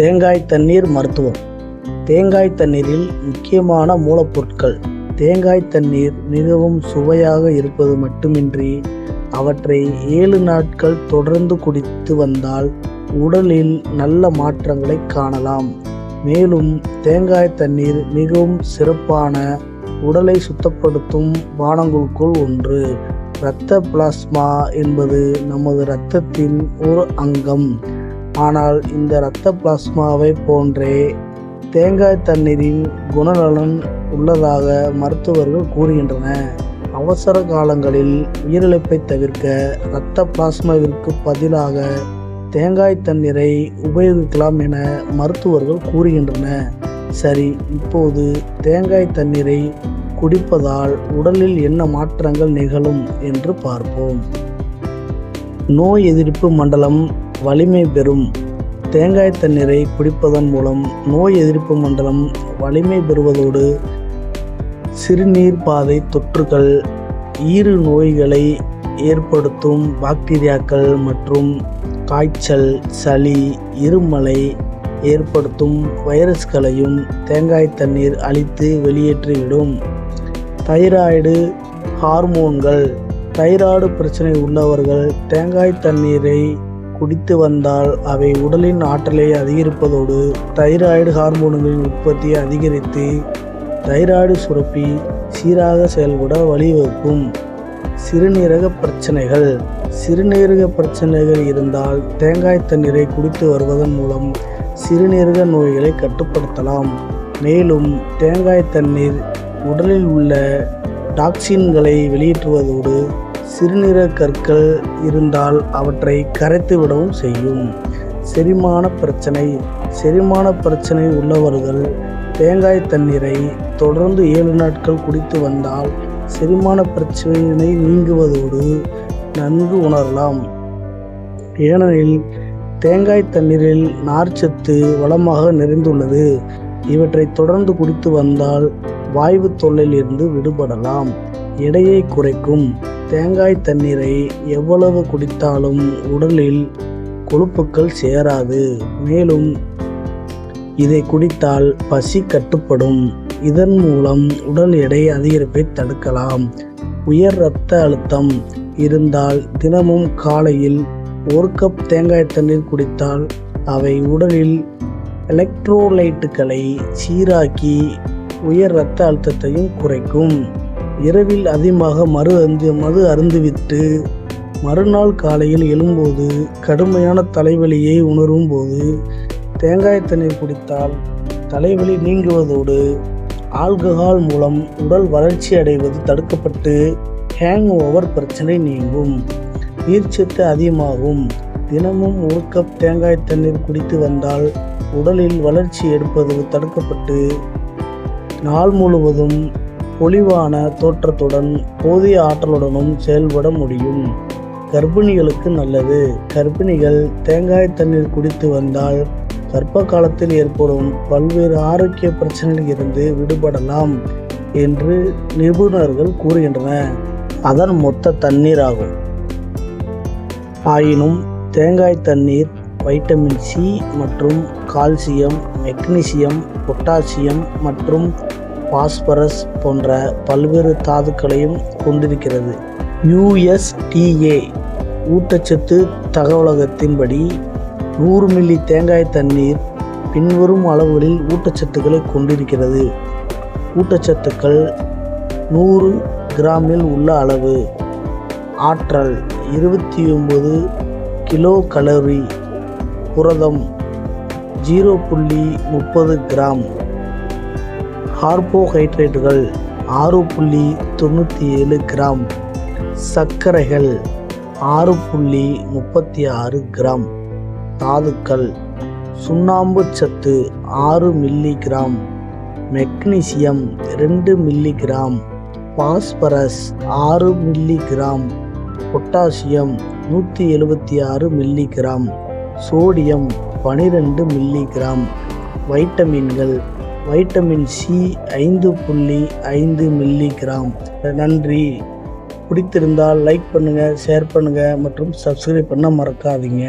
தேங்காய் தண்ணீர் மருத்துவம். தேங்காய் தண்ணீரில் முக்கியமான மூலப்பொருட்கள். தேங்காய் தண்ணீர் மிகவும் சுவையாக இருப்பது மட்டுமின்றி அவற்றை ஏழு நாட்கள் தொடர்ந்து குடித்து வந்தால் உடலில் நல்ல மாற்றங்களை காணலாம். மேலும் தேங்காய் தண்ணீர் மிகவும் சிறப்பான உடலை சுத்தப்படுத்தும் பானங்களுக்குள் ஒன்று. இரத்த பிளாஸ்மா என்பது நமது இரத்தத்தின் ஒரு அங்கம். ஆனால் இந்த இரத்த பிளாஸ்மாவை போன்றே தேங்காய் தண்ணீரின் குணநலன் உள்ளதாக மருத்துவர்கள் கூறுகின்றன அவசர காலங்களில் உயிரிழப்பை தவிர்க்க இரத்த பிளாஸ்மாவிற்கு பதிலாக தேங்காய் தண்ணீரை உபயோகிக்கலாம் என மருத்துவர்கள் கூறுகின்றன சரி இப்போது தேங்காய் தண்ணீரை குடிப்பதால் உடலில் என்ன மாற்றங்கள் நிகழும் என்று பார்ப்போம். நோய் எதிர்ப்பு மண்டலம் வலிமை பெறும். தேங்காய் தண்ணீரை குடிப்பதன் மூலம் நோய் எதிர்ப்பு மண்டலம் வலிமை பெறுவதோடு சிறுநீர் பாதை தொற்றுகள் ஈறு நோய்களை ஏற்படுத்தும் பாக்டீரியாக்கள் மற்றும் காய்ச்சல் சளி இருமலை ஏற்படுத்தும் வைரஸ்களையும் தேங்காய் தண்ணீர் அழித்து வெளியேற்றிவிடும். தைராய்டு ஹார்மோன்கள். தைராய்டு பிரச்சனை உள்ளவர்கள் தேங்காய் தண்ணீரை குடித்து வந்தால் அவை உடலின் ஆற்றலை அதிகரிப்பதோடு தைராய்டு ஹார்மோன்களின் உற்பத்தியை அதிகரித்து தைராய்டு சுரப்பி சீராக செயல்பட வழிவகுக்கும். சிறுநீரக பிரச்சனைகள். சிறுநீரக பிரச்சனைகள் இருந்தால் தேங்காய் தண்ணீரை குடித்து வருவதன் மூலம் சிறுநீரக நோய்களை கட்டுப்படுத்தலாம். மேலும் தேங்காய் தண்ணீர் உடலில் உள்ள டாக்சின்களை வெளியேற்றுவதோடு சிறுநீரக கற்கள் இருந்தால் அவற்றை கரைத்து விடவும் செய்யும். செரிமான பிரச்சனை. செரிமான பிரச்சனை உள்ளவர்கள் தேங்காய் தண்ணீரை தொடர்ந்து ஏழு நாட்கள் குடித்து வந்தால் செரிமான பிரச்சனையினை நீங்குவதோடு நன்கு உணரலாம். ஏனெனில் தேங்காய் தண்ணீரில் நார்ச்சத்து வளமாக நிறைந்துள்ளது. இவற்றை தொடர்ந்து குடித்து வந்தால் வாய்வு தொல்லையிலிருந்து விடுபடலாம். எடையை குறைக்கும் தேங்காய் தண்ணீரை எவ்வளவு குடித்தாலும் உடலில் கொழுப்புக்கள் சேராது. மேலும் இதை குடித்தால் பசி கட்டுப்படும். இதன் மூலம் உடல் எடை அதிகரிப்பை தடுக்கலாம். உயர் இரத்த அழுத்தம் இருந்தால் தினமும் காலையில் ஒரு கப் தேங்காய் தண்ணீர் குடித்தால் அவை உடலில் எலக்ட்ரோலைட்டுகளை சீராக்கி உயர் இரத்த அழுத்தத்தையும் குறைக்கும். இரவில் அதிகமாக மறு அருந்து மது அருந்துவிட்டு மறுநாள் காலையில் எழும்போது கடுமையான தலைவலியை உணரும் போது தேங்காய் தண்ணீர் குடித்தால் தலைவலி நீங்குவதோடு ஆல்கஹால் மூலம் உடல் வளர்ச்சி அடைவது தடுக்கப்பட்டு ஹேங் ஓவர் பிரச்சனை நீங்கும். நீர்ச்சத்து அதிகமாகும். தினமும் ஒரு கப் தேங்காய் தண்ணீர் குடித்து வந்தால் உடலில் வளர்ச்சி எடுப்பது தடுக்கப்பட்டு நாள் முழுவதும் பொலிவான தோற்றத்துடன் போதிய ஆற்றலுடனும் செயல்பட முடியும். கர்ப்பிணிகளுக்கு நல்லது. கர்ப்பிணிகள் தேங்காய் தண்ணீர் குடித்து வந்தால் கர்ப்ப காலத்தில் ஏற்படும் பல்வேறு ஆரோக்கிய பிரச்சனையில் இருந்து விடுபடலாம் என்று நிபுணர்கள் கூறுகின்றன அதன் மொத்த தண்ணீர் ஆகும். ஆயினும் தேங்காய் தண்ணீர் வைட்டமின் சி மற்றும் கால்சியம் மெக்னீசியம் பொட்டாசியம் மற்றும் பாஸ்பரஸ் போன்ற பல்வேறு தாதுக்களையும் கொண்டிருக்கிறது. யுஎஸ்டிஏ ஊட்டச்சத்து தகவலகத்தின்படி நூறு மில்லி தேங்காய் தண்ணீர் பின்வரும் அளவுகளில் ஊட்டச்சத்துக்களை கொண்டிருக்கிறது. ஊட்டச்சத்துக்கள் நூறு கிராமில் உள்ள அளவு. ஆற்றல் இருபத்தி ஒம்பது கிலோ கலோரி புரதம் ஜீரோ புள்ளி முப்பது கிராம். கார்போஹைட்ரேட்டுகள் ஆறு புள்ளி தொண்ணூற்றி ஏழு கிராம். சர்க்கரைகள் ஆறு புள்ளி முப்பத்தி ஆறு கிராம். தாதுக்கள் சுண்ணாம்பு சத்து ஆறு மில்லி கிராம். மெக்னீசியம் ரெண்டு மில்லி கிராம். பாஸ்பரஸ் ஆறு மில்லி கிராம். பொட்டாசியம் நூற்றி எழுபத்தி ஆறு மில்லி கிராம். சோடியம் பனிரெண்டு மில்லி கிராம். வைட்டமின்கள் வைட்டமின் சி ஐந்து புள்ளி ஐந்து மில்லி கிராம் நன்றி. பிடித்திருந்தால் லைக் பண்ணுங்கள் ஷேர் பண்ணுங்கள் மற்றும் சப்ஸ்கிரைப் பண்ண மறக்காதீங்க.